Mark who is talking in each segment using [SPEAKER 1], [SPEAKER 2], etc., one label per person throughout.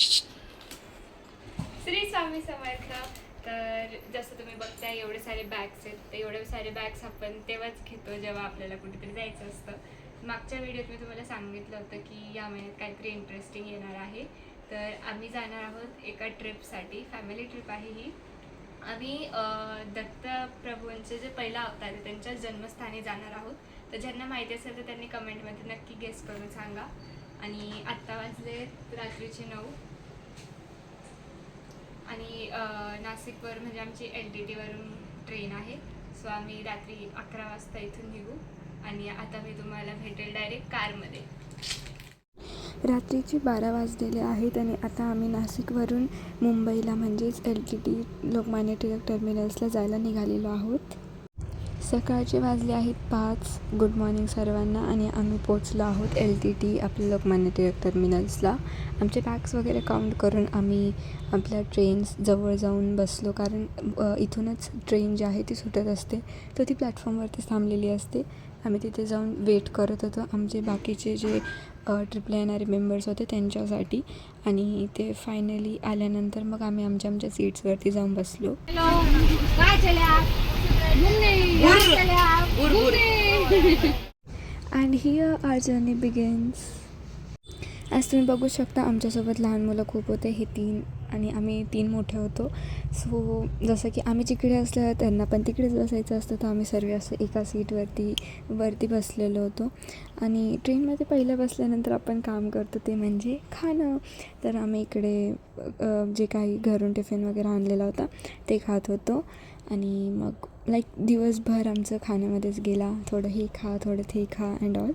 [SPEAKER 1] श्री स्वामी समर्थ. तर जसं तुम्ही बघताय एवढे सारे बॅग्स आहेत. तर एवढे सारे बॅग्स आपण तेव्हाच घेतो जेव्हा आपल्याला कुठेतरी जायचं असतं. मागच्या व्हिडिओत मी तुम्हाला सांगितलं होतं की या महिन्यात काहीतरी इंटरेस्टिंग येणार आहे. तर आम्ही जाणार आहोत एका ट्रिपसाठी फॅमिली ट्रिप आहे ही. आम्ही दत्तप्रभूंचे जे पहिला अवतार आहे त्यांच्या जन्मस्थानी जाणार आहोत. तर ज्यांना माहिती असेल तर त्यांनी कमेंटमध्ये नक्की गेस करून सांगा. आणि आत्ता वाजले रात्रीचे नऊ. आणि नाशिकवर म्हणजे आमची एल टी टीवरून ट्रेन आहे. सो आम्ही रात्री अकरा वाजता इथून निघू आणि आता मी तुम्हाला भेटेल डायरेक्ट कारमध्ये.
[SPEAKER 2] रात्रीचे बारा वाजलेले आहेत आणि आता आम्ही नाशिकवरून मुंबईला म्हणजेच L T T Lokmanya Tilak टर्मिनल्सला जायला निघालेलो आहोत. सकाळचे वाजले आहेत पाच. गुड मॉर्निंग सर्वांना. आणि आम्ही पोचलो आहोत एल टी टी आपल्या लोकमान्य टिळक टर्मिनल्सला आमचे बॅग्स वगैरे काउंट करून आम्ही आपल्या ट्रेन्स जवळ जाऊन बसलो. कारण इथूनच ट्रेन जी आहे ती सुटत असते. तर ती प्लॅटफॉर्मवरती थांबलेली असते. आम्ही तिथे जाऊन वेट करत होतो. आमचे बाकीचे जे ट्रिपला येणारे मेंबर्स होते त्यांच्यासाठी. आणि ते फायनली आल्यानंतर मग आम्ही आमच्या आमच्या सीट्सवरती जाऊन बसलो. And here our journey begins आज तुम्ही बघू शकता आमच्यासोबत लहान मुलं खूप होते. हे तीन आणि आम्ही तीन मोठे होतो. सो जसं की आम्ही जिकडे असलं त्यांना पण तिकडेच बसायचं असतं. तर आम्ही सर्व असं एका सीटवरती वरती बसलेलो होतो. आणि ट्रेनमध्ये पहिलं बसल्यानंतर आपण काम करतो ते म्हणजे खाणं. तर आम्ही इकडे जे काही घरून टिफिन वगैरे आणलेला होता ते खात होतो. आणि मग लाईक दिवसभर आमचं खाण्यामध्येच गेला. थोडं हे खा थोडं ते खा अँड ऑल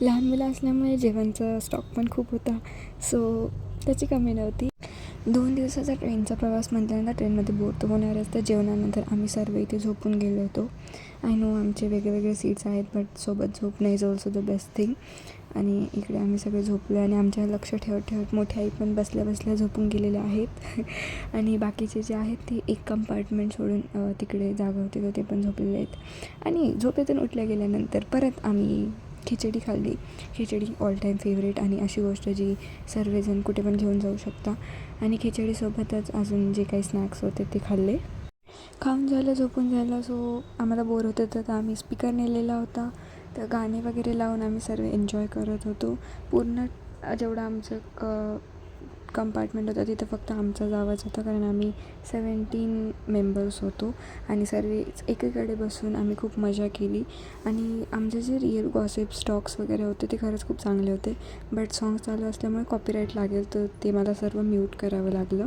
[SPEAKER 2] लहान मुलं असल्यामुळे जेवणचा स्टॉक पण खूप होता. सो त्याची कमी नव्हती. दोन दिवसाचा ट्रेनचा प्रवास म्हटल्यानंतर ट्रेनमध्ये बोर तर होणारच. तर जेवणानंतर आम्ही सर्व इथे झोपून गेलो होतो. आय नो आमचे वेगळे वेगळे सीट्स आहेत बट सोबत झोपणं is also the best thing आणि इकडे आम्ही सगळे झोपलो आणि आमच्या लक्ष ठेवत ठेवत मोठ्या आई पण बसल्या बसल्या झोपून गेलेल्या आहेत. आणि बाकीचे जे आहेत ते एक कंपार्टमेंट सोडून तिकडे जागा होती तर ते पण झोपलेले आहेत. आणि झोपेतून उठल्या गेल्यानंतर परत आम्ही खिचडी खाल्ली. खिचडी ऑल टाईम फेवरेट आणि अशी गोष्ट जी सर्वजण कुठे पण घेऊन जाऊ शकता. आणि खिचडीसोबतच अजून जे काही स्नॅक्स होते ते खाल्ले. खाऊन झालं झोपून झालं. सो आम्हाला बोर होतं तर आम्ही स्पीकर नेलेला होता. तर गाणे वगैरे लावून आम्ही सर्व एन्जॉय करत होतो. पूर्ण जेवढं आमचं क कंपार्टमेंट होतं तिथं फक्त आमचा आवाज होता कारण आम्ही सेवन्टीन मेंबर्स होतो आणि सर्व एकीकडे बसून आम्ही खूप मजा केली. आणि आमचे जे रिअल गॉसिप स्टॉक्स वगैरे होते ते खरंच खूप चांगले होते. बट सॉंग चालू असल्यामुळे कॉपीराईट लागेल तर ते मला सर्व म्यूट करावं लागलं.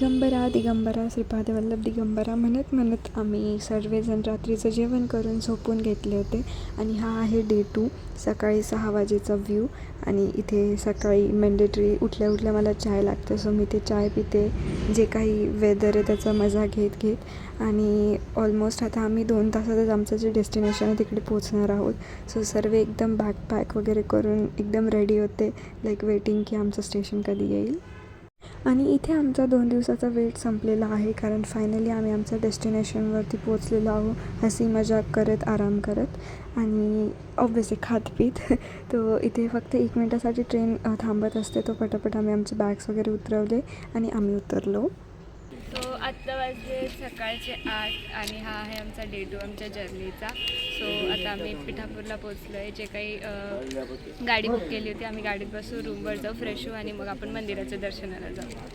[SPEAKER 2] दिगंबरा दिगंबरा श्रीपाद वल्लभ दिगंबरा म्हणत म्हणत आम्ही सर्वजण रात्रीचं जेवण करून झोपून घेतले होते. आणि हा आहे डे टू सकाळी सहा वाजेचा व्ह्यू. आणि इथे सकाळी मेंडेटरी उठल्या उठल्या मला चाय लागते सो मी ते चाय पिते. जे काही वेदर आहे त्याचा मजा घेत घेत. आणि ऑलमोस्ट आता आम्ही दोन तासातच आमचं जे डेस्टिनेशन आहे तिकडे पोचणार आहोत. सो सर्व एकदम बॅक पॅक वगैरे करून एकदम रेडी होते. लाईक वेटिंग की आमचं स्टेशन कधी येईल. आणि इथे आमचा दोन दिवसाचा वेट संपलेला आहे कारण फायनली आम्ही आमच्या डेस्टिनेशनवरती पोचलेलो आहो हसी मजाक करत आराम करत आणि ऑब्विसली खात पीत तो इथे फक्त एक मिनटासाठी ट्रेन थांबत असते तो पटापट आम्ही आमचे बॅग्स वगैरे उतरवले आणि आम्ही उतरलो.
[SPEAKER 1] आत्ता वाजले सकाळचे आठ आणि हा आहे आमचा डे टू आमच्या जर्नीचा सो आता आम्ही पिठापूरला पोचलो आहे जे काही गाडी बुक केली होती आम्ही गाडीत बसू रूमवर जाऊ फ्रेश होऊ आणि मग आपण मंदिराच्या दर्शनाला जाऊ.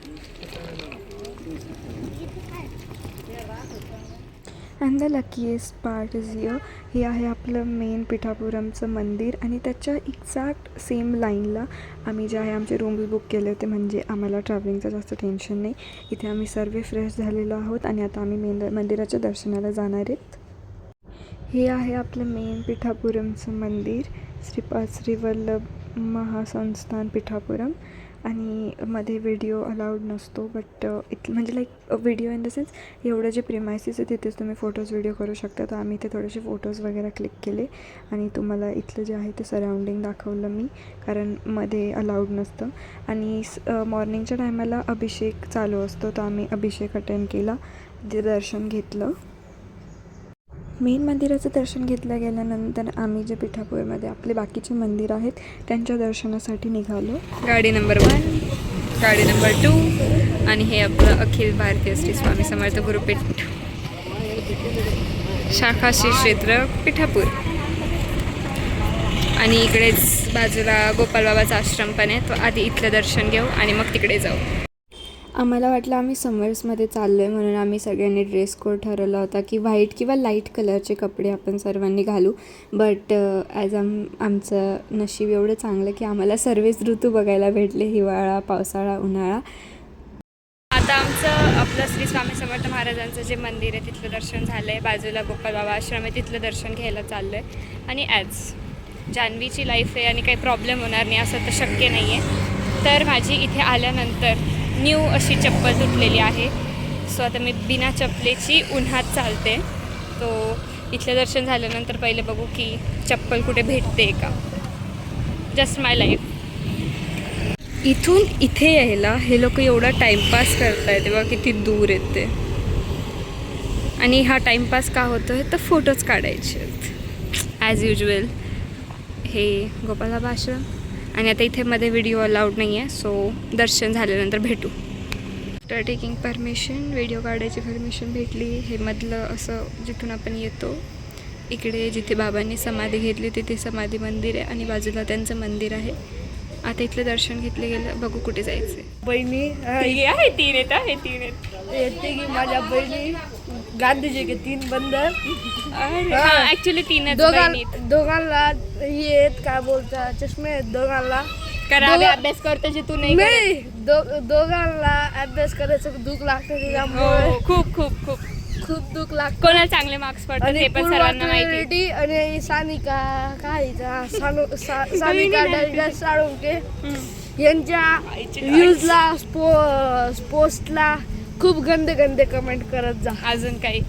[SPEAKER 2] And the luckiest part is here हे आहे आपलं मेन पिठापुरमचं मंदिर आणि त्याच्या एक्झॅक्ट सेम लाईनला आम्ही जे आहे आमचे रूम्स बुक केले होते. म्हणजे आम्हाला ट्रॅव्हलिंगचं जास्त टेन्शन नाही. इथे आम्ही सर्व फ्रेश झालेलो आहोत आणि आता आम्ही मेन मंदिराच्या दर्शनाला जाणार आहेत. हे आहे आपलं मेन पिठापुरमचं मंदिर. श्रीपाद श्रीवल्लभ महासंस्थान पिठापुरम. आणि मध्ये व्हिडिओ अलाउड नसतो बट इथ म्हणजे like video in the sense एवढं जे प्रिमायसीस आहे तिथेच तुम्ही फोटोज व्हिडिओ करू शकता. तर आम्ही ते थोडेसे फोटोज वगैरे क्लिक केले आणि तुम्हाला इथलं जे आहे ते सराउंडिंग दाखवलं मी कारण मध्ये अलाउड नसतं. आणि मॉर्निंगच्या टायमाला अभिषेक चालू असतो तर आम्ही अभिषेक अटेंड केला ते दर्शन घेतलं. मेन मंदिराचं दर्शन घेतलं गेल्यानंतर आम्ही जे पिठापूरमध्ये आपले बाकीचे मंदिर आहेत त्यांच्या दर्शनासाठी निघालो.
[SPEAKER 1] गाडी नंबर वन गाडी नंबर टू आणि हे आपलं अखिल भारतीय श्री स्वामी समर्थ गुरुपीठ. शाखा श्री क्षेत्र पिठापूर. आणि इकडेच बाजूला गोपालबाबाचा आश्रम पण आहे तो आधी इथलं दर्शन घेऊ आणि मग तिकडे जाऊ.
[SPEAKER 2] आम्हाला वाटलं आम्ही समर्समध्ये चाललो आहे म्हणून आम्ही सगळ्यांनी ड्रेस कोड ठरवला होता की व्हाईट किंवा लाइट कलरचे कपडे आपण सर्वांनी घालू. बट ॲज uh, आम आमचं नशीब एवढं चांगलं की आम्हाला सर्वच ऋतू बघायला भेटले हिवाळा पावसाळा उन्हाळा.
[SPEAKER 1] आता आमचं आपलं श्री स्वामी समर्थ महाराजांचं जे मंदिर आहे तिथलं दर्शन झालं आहे बाजूला गोपाल बाबा आश्रम आहे तिथलं दर्शन घ्यायला चाललं आहे आणि ॲज जान्हवीची लाईफ आहे आणि काही प्रॉब्लेम होणार नाही असं तर शक्य नाही आहे तर माझी इथे आल्यानंतर न्यू अशी चप्पल तुटलेली आहे. सो आता मी बिना चप्पलेची उन्हात चालते. तो इथलं दर्शन झाल्यानंतर पहिले बघू की चप्पल कुठे भेटते का. जस्ट माय लाईफ इथून इथे यायला हे लोक एवढा टाईमपास करताय तेव्हा किती दूर येते आणि हा टाईमपास का होतो आहे तर फोटोज काढायचे आहेत. ॲज युजल हे गोपाला आश्रम. आणि आता इथे मध्ये व्हिडिओ अलाउड नाही आहे सो दर्शन झाल्यानंतर भेटू. आफ्टर टेकिंग परमिशन व्हिडिओ काढायची परमिशन भेटली. हे मधलं असं जिथून आपण येतो इकडे जिथे बाबांनी समाधी घेतली तिथे समाधी मंदिर आहे आणि बाजूला त्यांचं मंदिर आहे. आता इथलं दर्शन घेतलं गेलं बघू कुठे जायचं
[SPEAKER 3] बहिणी
[SPEAKER 1] आहे तीन येत आहे तीन येत
[SPEAKER 3] येते की माझ्या बहिणी गांधीजी के तीन बंदर.
[SPEAKER 1] ऍक्च्युली बहिणीत.
[SPEAKER 3] दोघांना हे आहेत काय बोलता चष्मे आहेत दोघांना दोघं-
[SPEAKER 1] अभ्यास करतो जे तू नाही करत.
[SPEAKER 3] नाही दो- दोघांना अभ्यास करायचं दुःख लागतं
[SPEAKER 1] हो खूप खूप खूप.
[SPEAKER 3] खूप दुःख लागतं.
[SPEAKER 1] कोणाला चांगले मार्क्स पडतात हे पण सर्वांना माहिती.
[SPEAKER 3] रेड्डी आणि सानिका काय हिचा? सानु सा- सानिका साळुंके. यांच्या व्ह्यूजला स्पो पोस्टला खूप गंदे गंदे कमेंट करत जा.
[SPEAKER 1] अजून काही.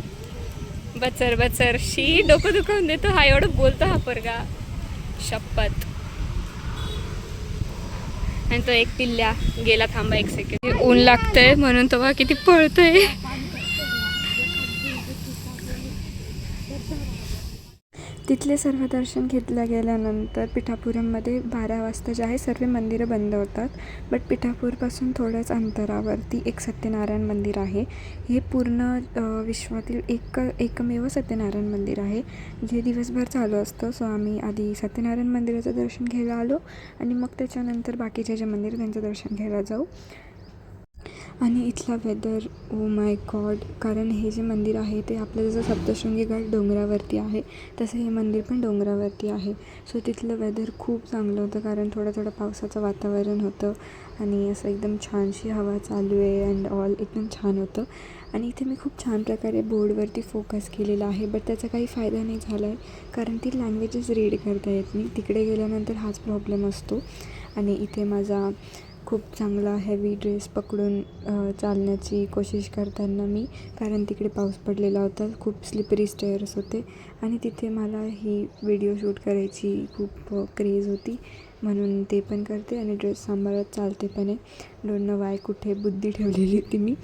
[SPEAKER 1] बचर बचर. शी डोकं दुखावून देतो हा एवढं बोलतो हा पोरगा. शपथ. आणि तो एक पिल्ल्या गेला थांबा एक सेकंड ऊन लागतंय म्हणून तो बघा किती पळतोय.
[SPEAKER 2] तिथले सर्व दर्शन घेतल्या गेल्यानंतर पिठापुरममध्ये बारा वाजता जे आहे सर्व मंदिरं बंद होतात. बट पिठापूरपासून थोड्याच अंतरावरती एक सत्यनारायण मंदिर आहे. हे पूर्ण विश्वातील एक एकमेव सत्यनारायण मंदिर आहे. जे दिवसभर चालू असतं. सो आम्ही आधी सत्यनारायण मंदिराचं दर्शन घ्यायला आलो आणि मग त्याच्यानंतर बाकीचे जे मंदिर त्यांचं दर्शन घ्यायला जाऊ. आणि इथला वेदर ओ माय गॉड कारण हे जे मंदिर आहे ते आपलं जसं सप्तशृंगी गड डोंगरावरती आहे तसं हे मंदिर पण डोंगरावरती आहे. सो तिथलं वेदर खूप चांगलं होतं कारण थोडं थोडं पावसाचं वातावरण होतं आणि असं एकदम छानशी हवा चालू आहे अँड ऑल एकदम छान होतं. आणि इथे मी खूप छान प्रकारे बोर्डवरती फोकस केलेला आहे बट त्याचा काही फायदा नाही झाला आहे कारण ती लँग्वेजेस रीड करता येत नाही. तिकडे गेल्यानंतर हाच प्रॉब्लेम असतो. आणि इथे माझा खूप चांगला हेवी ड्रेस पकडून चालण्याची कोशिश करताना मी कारण तिकडे पाऊस पडलेला होता खूप स्लिपरी स्टेअर्स होते आणि तिथे मला ही व्हिडिओ शूट करायची खूप क्रेज होती. म्हणून ते पण करते आणि ड्रेस सांभाळत चालते पण. आहे डोंट नो वाय कुठे बुद्धी ठेवलेली होती मी.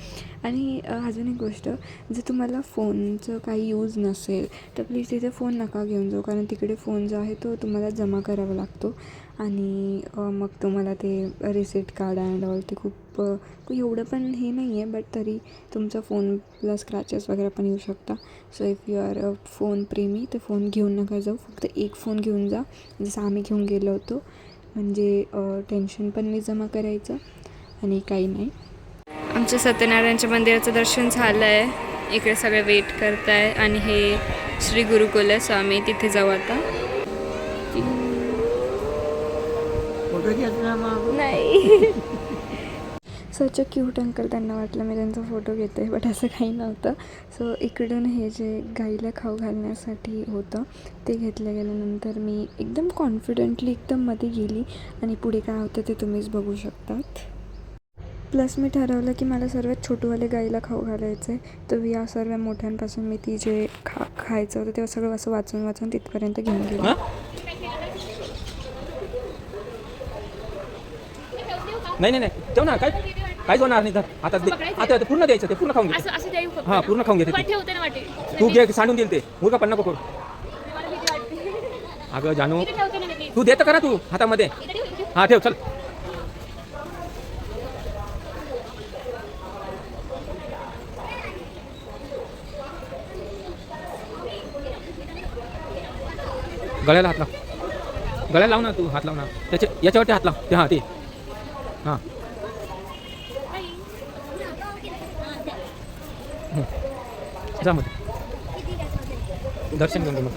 [SPEAKER 2] आणि अजून एक गोष्ट जर तुम्हाला फोनचं काही यूज नसेल तर प्लीज तिथे फोन नका घेऊन जाऊ कारण तिकडे फोन जो आहे तो तुम्हाला जमा करावा लागतो. आणि मग तुम्हाला ते रिसिट कार्ड अँड ऑल ते खूप एवढं पण हे नाही आहे बट तरी तुमचा फोनला स्क्रॅचेस वगैरे पण येऊ शकता. So if you are a phone प्रेमी तर फोन घेऊन नका जाऊ. फक्त एक फोन घेऊन जा. जसं आम्ही घेऊन गेलो होतो. म्हणजे टेन्शन पण नाही जमा करायचं आणि काही नाही.
[SPEAKER 1] आमच्या सत्यनारायणच्या मंदिराचं दर्शन झालं आहे इकडे सगळे वेट करत आहे आणि हे श्री गुरुकुल आहे सो आम्ही तिथे जाऊ आता.
[SPEAKER 2] नाही so such a cute uncle त्यांना वाटलं मी त्यांचा फोटो घेते बट असं काही नव्हतं. सो इकडून हे जे गाईला खाऊ घालण्यासाठी होतं ते घेतलं गेल्यानंतर मी एकदम कॉन्फिडेंटली एकदम मध्ये गेली आणि पुढे काय होतं ते तुम्हीच बघू शकतात. प्लस मी ठरवलं की मला सर्वात छोटूवाले गाईला खाऊ घालायचं आहे तर या सर्व मोठ्यांपासून मी ती जे खा खायचं होतं तेव्हा सगळं असं वाचून वाचून तिथपर्यंत घेऊन गेली.
[SPEAKER 4] नाही नाही नाही. ठेव ना काय काहीच होणार नाही तर? आता दे. आता ते पूर्ण द्यायचं ते पूर्ण खाऊन घे.
[SPEAKER 1] असं असं द्यावी फक्त.
[SPEAKER 4] हा पूर्ण खाऊन घेते
[SPEAKER 1] पण
[SPEAKER 4] ती.
[SPEAKER 1] ठेवते ना वाटे.
[SPEAKER 4] तू घे सांडून देईल ते. मुलगा पण नको करू.
[SPEAKER 1] मला भीती वाटते.
[SPEAKER 4] अगं जानू.
[SPEAKER 1] इथे ठेवते ना मी
[SPEAKER 4] तू देतं का ना तू हातामध्ये.
[SPEAKER 1] इथे ठेव, इथे.
[SPEAKER 4] हा ठेव चल. गळ्याला हात लाव. गळ्याला लाव ना तू हात लाव ना. त्याच्या याच्यावरती हात लाव. ते हां ते. हां. जा मग. दर्शन घेऊन मग.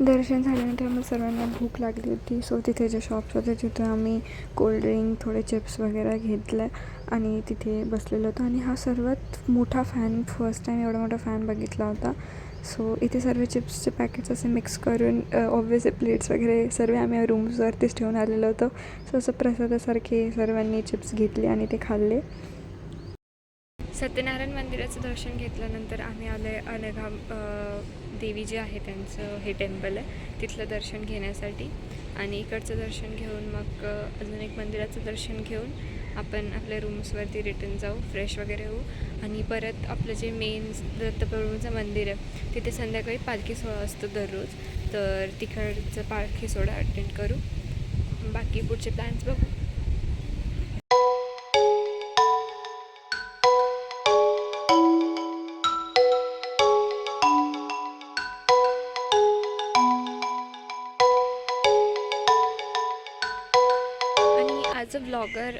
[SPEAKER 2] दर्शन झाल्यानंतर आम्हाला सर्वांना भूक लागली होती. सो तिथे जे शॉप्स होते तिथे आम्ही कोल्ड्रिंक थोडे चिप्स वगैरे घेतलं आणि तिथे बसलेलो होतो. आणि हा सर्वात मोठा फॅन फर्स्ट टाईम एवढा मोठा फॅन बघितला होता. सो इथे सर्व चिप्सचे पॅकेट्स असे मिक्स करून ऑब्वियसली प्लेट्स वगैरे सर्व आम्ही रूम्सवरतीच ठेवून आलेलो होतो. सो असं प्रसादासारखे सर्वांनी चिप्स घेतले आणि ते खाल्ले. सत्यनारायण मंदिराचं दर्शन घेतल्यानंतर आम्ही आले अनघाम देवी जे आहे त्यांचं हे टेम्पल आहे. तिथलं दर्शन घेण्यासाठी. आणि इकडचं दर्शन घेऊन मग अजून एक मंदिराचं दर्शन घेऊन आपण आपल्या रूम्सवरती रिटर्न जाऊ फ्रेश वगैरे होऊ. आणि परत आपलं जे मेन दत्तप्रभूंचं मंदिर आहे तिथे संध्याकाळी पालखी सोहळा असतो दररोज. तर तिकडचं पालखी सोहळा अटेंड करू. बाकी पुढचे प्लॅन्स बघू. ब्लॉगर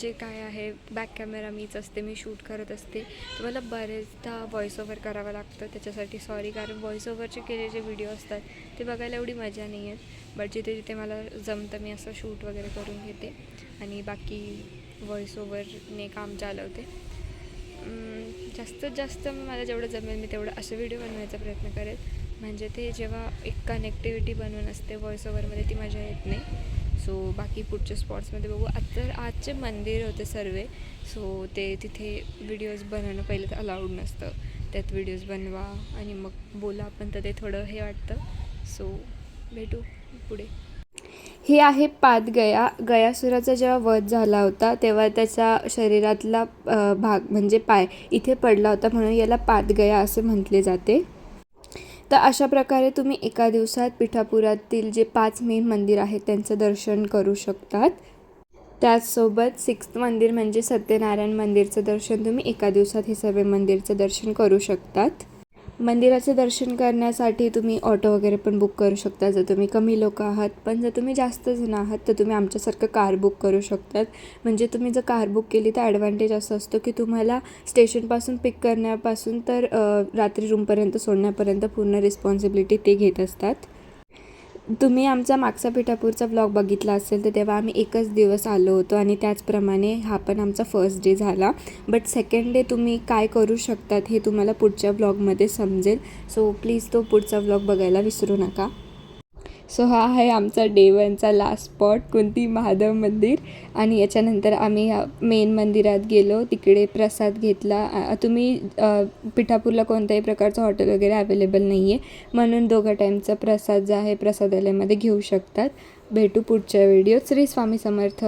[SPEAKER 2] जे काय आहे बॅक कॅमेरा मीच असते मी शूट करत असते तर मला बरेचदा व्हॉइस ओव्हर करावं लागतं. त्याच्यासाठी सॉरी कारण व्हॉइस ओव्हरचे केले जे व्हिडिओ असतात ते बघायला एवढी मजा नाही आहे बट जिथे जिथे मला जमतं मी असं शूट वगैरे करून घेते. आणि बाकी व्हॉइस ओव्हरने काम चालवते. जास्तीत जास्त मला जेवढं जमेल मी तेवढं असे व्हिडिओ बनवायचा प्रयत्न करेल. म्हणजे ते जेव्हा एक कनेक्टिव्हिटी बनवून असते व्हॉइस ओव्हरमध्ये ती मजा येत नाही. सो बाकी पुढच्या स्पॉट्समध्ये बघू. आता आजचे मंदिर होते सर्व सो ते तिथे व्हिडिओज बनवणं पहिलं तर अलाउड नसतं. त्यात व्हिडिओज बनवा आणि मग बोला पण तर ते थोडं हे वाटतं. सो भेटू पुढे. हे आहे पादगया गयासुराचा जेव्हा वध झाला होता तेव्हा त्याचा शरीरातला भाग म्हणजे पाय इथे पडला होता म्हणून याला पादगया असे म्हटले जाते. तर अशा प्रकारे तुम्ही एका दिवसात पिठापुरातील जे पाच मेन मंदिर आहेत त्यांचं दर्शन करू शकतात. त्याचसोबत सिक्स्थ मंदिर म्हणजे सत्यनारायण मंदिरचं दर्शन तुम्ही एका दिवसात हे सर्व मंदिरचं दर्शन करू शकतात. मंदिराचं दर्शन करण्यासाठी तुम्ही ऑटो वगैरे पण बुक करू शकता. जर तुम्ही कमी लोक आहात पण जर तुम्ही जास्त जण आहात तर तुम्ही आमच्यासारखं कार बुक करू शकतात. म्हणजे तुम्ही जर कार बुक केली तर ॲडव्हान्टेज असं असतो की तुम्हाला स्टेशनपासून पिक करण्यापासून तर रात्री रूमपर्यंत सोडण्यापर्यंत पूर्ण रिस्पॉन्सिबिलिटी ते घेत असतात. तुम्ही आमचा मागचा पिठापूरचा ब्लॉग बघितला असेल तर तेव्हा आम्ही एकच दिवस आलो होतो आणि त्याचप्रमाणे हा पण आमचा फर्स्ट डे झाला. बट सेकंड डे तुम्ही काय करू शकतात हे तुम्हाला पुढच्या ब्लॉगमध्ये समजेल. सो प्लीज तो पुढचा ब्लॉग बघायला विसरू नका. सो हा आहे आमचा डे वनचा लास्ट स्पॉट कुंती महादेव मंदिर. आणि याच्यानंतर आम्ही मेन मंदिरात गेलो तिकडे प्रसाद घेतला. तुम्ही पिठापूरला कोणत्याही प्रकारचं हॉटेल वगैरे अवेलेबल नाही आहे म्हणून दोघं टाईमचा प्रसाद जो आहे प्रसादालयामध्ये घेऊ शकतात. भेटू पुढच्या व्हिडिओत श्री स्वामी समर्थ.